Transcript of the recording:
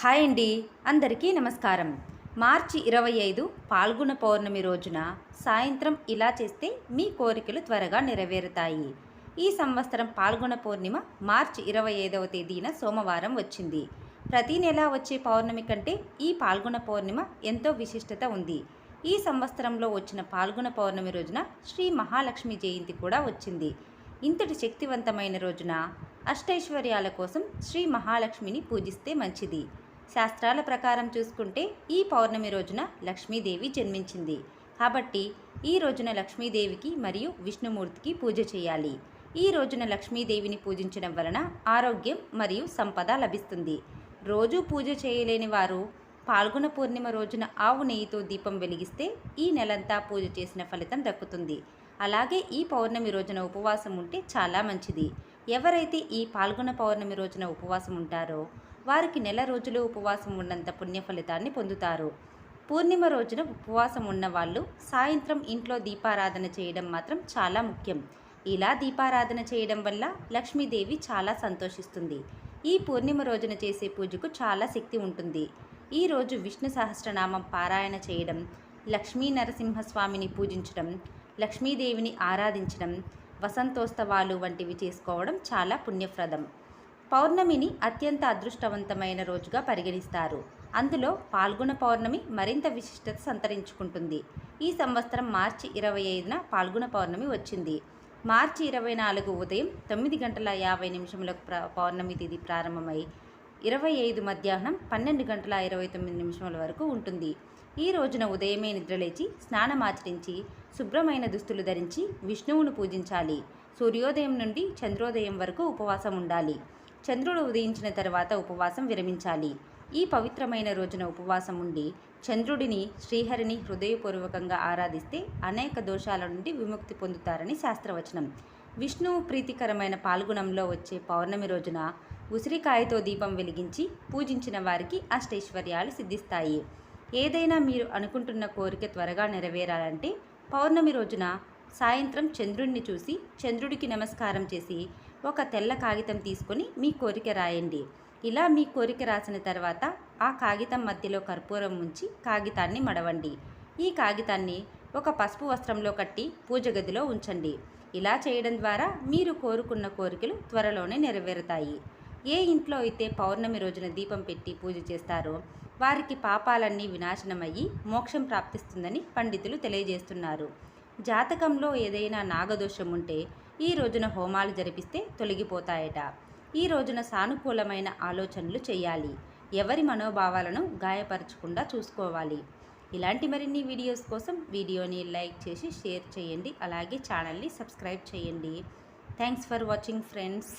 Hi అండి అందరికీ నమస్కారం. మార్చి ఇరవై ఐదు పాల్గొన పౌర్ణమి రోజున సాయంత్రం ఇలా చేస్తే మీ కోరికలు త్వరగా నెరవేరుతాయి. ఈ సంవత్సరం పాల్గొన పౌర్ణిమ మార్చి ఇరవై ఐదవ తేదీన సోమవారం వచ్చింది. ప్రతి నెల వచ్చే పౌర్ణమి కంటే ఈ పాల్గొన పౌర్ణిమ ఎంతో విశిష్టత ఉంది. ఈ సంవత్సరంలో వచ్చిన పాల్గొన పౌర్ణమి రోజున శ్రీ మహాలక్ష్మి జయంతి కూడా వచ్చింది. ఇంతటి శక్తివంతమైన రోజున అష్టైశ్వర్యాల కోసం శ్రీ మహాలక్ష్మిని పూజిస్తే మంచిది. శాస్త్రాల ప్రకారం చూసుకుంటే ఈ పౌర్ణమి రోజున లక్ష్మీదేవి జన్మించింది. కాబట్టి ఈ రోజున లక్ష్మీదేవికి మరియు విష్ణుమూర్తికి పూజ చేయాలి. ఈ రోజున లక్ష్మీదేవిని పూజించడం వలన ఆరోగ్యం మరియు సంపద లభిస్తుంది. రోజు పూజ చేయలేని వారు పాల్గొన పూర్ణిమ రోజున ఆవు నెయ్యితో దీపం వెలిగిస్తే ఈ నెలంతా పూజ చేసిన ఫలితం దక్కుతుంది. అలాగే ఈ పౌర్ణమి రోజున ఉపవాసం ఉంటే చాలా మంచిది. ఎవరైతే ఈ పాల్గొన పౌర్ణమి రోజున ఉపవాసం ఉంటారో వారికి నెల రోజులు ఉపవాసం ఉన్నంత పుణ్య ఫలితాన్ని పొందుతారు. పూర్ణిమ రోజున ఉపవాసం ఉన్నవాళ్ళు సాయంత్రం ఇంట్లో దీపారాధన చేయడం మాత్రం చాలా ముఖ్యం. ఇలా దీపారాధన చేయడం వల్ల లక్ష్మీదేవి చాలా సంతోషిస్తుంది. ఈ పూర్ణిమ రోజున చేసే పూజకు చాలా శక్తి ఉంటుంది. ఈ రోజు విష్ణు సహస్రనామం పారాయణ చేయడం లక్ష్మీ నరసింహస్వామిని పూజించడం లక్ష్మీదేవిని ఆరాధించడం వసంతోత్సవాలు వంటివి చేసుకోవడం చాలా పుణ్యప్రదం. పౌర్ణమిని అత్యంత అదృష్టవంతమైన రోజుగా పరిగణిస్తారు. అందులో పాల్గొన పౌర్ణమి మరింత విశిష్టత సంతరించుకుంటుంది. ఈ సంవత్సరం మార్చి ఇరవై ఐదున పాల్గొన పౌర్ణమి వచ్చింది. మార్చి ఇరవై నాలుగు ఉదయం తొమ్మిది గంటల యాభై నిమిషములకు ప్ర పౌర్ణమి తిథి ప్రారంభమై ఇరవై ఐదు మధ్యాహ్నం పన్నెండు గంటల ఇరవై తొమ్మిది నిమిషముల వరకు ఉంటుంది. ఈ రోజున ఉదయమే నిద్రలేచి స్నానమాచరించి శుభ్రమైన దుస్తులు ధరించి విష్ణువును పూజించాలి. సూర్యోదయం నుండి చంద్రోదయం వరకు ఉపవాసం ఉండాలి చంద్రుడు ఉదయించిన తర్వాత ఉపవాసం విరమించాలి. ఈ పవిత్రమైన రోజున ఉపవాసం ఉండి చంద్రుడిని శ్రీహరిని హృదయపూర్వకంగా ఆరాధిస్తే అనేక దోషాల నుండి విముక్తి పొందుతారని శాస్త్రవచనం. విష్ణువు ప్రీతికరమైన పాల్గొనంలో వచ్చే పౌర్ణమి రోజున ఉసిరికాయతో దీపం వెలిగించి పూజించిన వారికి అష్టైశ్వర్యాలు సిద్ధిస్తాయి. ఏదైనా మీరు అనుకుంటున్న కోరిక త్వరగా నెరవేరాలంటే పౌర్ణమి రోజున సాయంత్రం చంద్రుడిని చూసి చంద్రుడికి నమస్కారం చేసి ఒక తెల్ల కాగితం తీసుకొని మీ కోరిక రాయండి. ఇలా మీ కోరిక రాసిన తర్వాత ఆ కాగితం మధ్యలో కర్పూరం ఉంచి కాగితాన్ని మడవండి. ఈ కాగితాన్ని ఒక పసుపు వస్త్రంలో కట్టి పూజ గదిలో ఉంచండి. ఇలా చేయడం ద్వారా మీరు కోరుకున్న కోరికలు త్వరలోనే నెరవేరుతాయి. ఏ ఇంట్లో అయితే పౌర్ణమి రోజున దీపం పెట్టి పూజ చేస్తారో వారికి పాపాలన్నీ వినాశనమయ్యి మోక్షం ప్రాప్తిస్తుందని పండితులు తెలియజేస్తున్నారు. జాతకంలో ఏదైనా నాగదోషం ఉంటే ఈ రోజున హోమాలు జరిపిస్తే తొలగిపోతాయట. ఈ రోజున సానుకూలమైన ఆలోచనలు చేయాలి. ఎవరి మనోభావాలను గాయపరచకుండా చూసుకోవాలి. ఇలాంటి మరిన్ని వీడియోస్ కోసం వీడియోని లైక్ చేసి షేర్ చేయండి. అలాగే ఛానల్ని సబ్స్క్రైబ్ చేయండి. Thanks for watching friends.